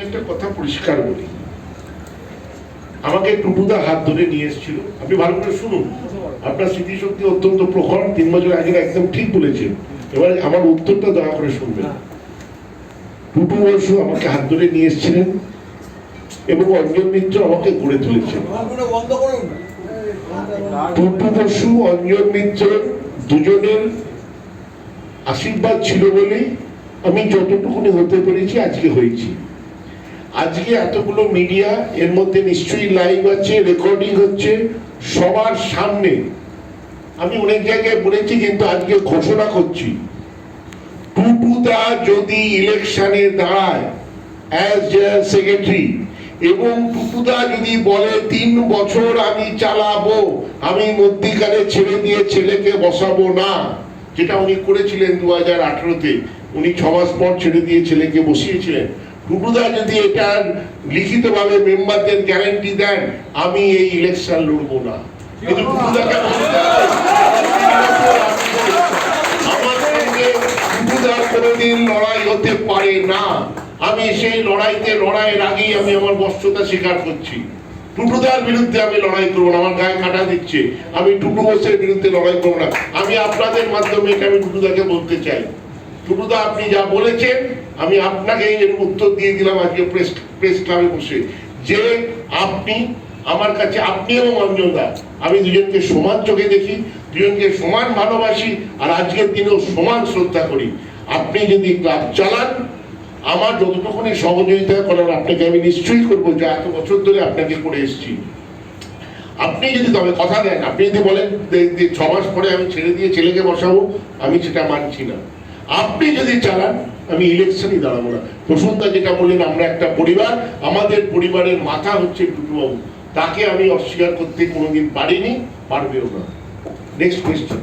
একটা কথা পরিষ্কার বলি। আমাকে টুটুদা হাত ধরে নিয়ে এসেছিল। আপনি ভালো করে শুনুন। আপনার স্মৃতিশক্তি অত্যন্ত প্রখর, তিন বছর আগে একদম ঠিক বলেছেন। এবার আমার উত্তরটা দয়া করে শুনবেন। টুটু বসু আমাকে হাত ধরে নিয়ে এসেছিলেন এবং অঞ্জন মিত্র আমাকে গড়ে তুলেছেন। টুটু বসু, অঞ্জন মিত্র দুজনের আশীর্বাদ ছিল বলেই আমি যতটুকুনি হতে পেরেছি আজকে হয়েছি। আজকে এতগুলো মিডিয়া এর মধ্যে নিশ্চয়ই লাইভ আছে রেকর্ডিং হচ্ছে, সবার সামনে। আমি অনেক জায়গায় বলেছি, কিন্তু আজকে ঘোষণা করছি। টুটুদা যদি ইলেকশনে দাঁড়ায় এবং টুটুদা যদি বলে, তিন বছর আমি চালাবো, আমি মধ্যিকালে ছেড়ে দিয়ে ছেলেকে বসাবো না, যেটা উনি করেছিলেন দু হাজার আঠেরোতে, উনি ছ মাস পর ছেড়ে দিয়ে ছেলেকে বসিয়েছিলেন। টুটুদা যদি এটা লিখিতভাবে মেম্বারদের গ্যারান্টি দেন, আমি এই ইলেকশন লড়বো না। আমি সেই লড়াইতে লড়াইয়ের আগেই আমি আমার বস্ত্রতা স্বীকার করছি। টুটুদার বিরুদ্ধে আমি লড়াই করব না, আমার গায়ে কাটা দিচ্ছে। আমি টুটু বোসের বিরুদ্ধে লড়াই করব না। আমি আপনাদের মাধ্যমে এটা আমি টুটুদাকে বলতে চাই। টুটুদা আপনি যা বলেছেন, আমি আপনাকে এর উত্তর দিয়ে দিলাম আজকে প্রেস প্রেস ক্লাবে বসে। যে আপনি, আমার কাছে আপনি এবং অঞ্জনদা আমি দুজনকে সমান চোখে দেখি, দুজনকে সমান ভালোবাসি, আর আজকের দিনেও সমান শ্রদ্ধা করি। আপনি যদি ক্লাব চালান, আমার যতটুকুনি সহযোগিতা করার আপনাকে আমি নিশ্চয়ই করব, যে এত বছর ধরে আপনাকে করে এসেছি। আপনি যদি তবে কথা দেন, আপনি যদি বলেন ছ মাস পরে আমি ছেড়ে দিয়ে ছেলেকে বসাবো, আমি সেটা মানছি না। আপনি যদি চালান, আমি ইলেকশনই দাঁড়াবো না। প্রসন্তা যেটা বললেন, আমরা একটা পরিবার, আমাদের পরিবারের মাথা হচ্ছে টুটুবাবু। তাকে আমি অস্বীকার করতে কোনোদিন পারিনি, পারবেও না। Next question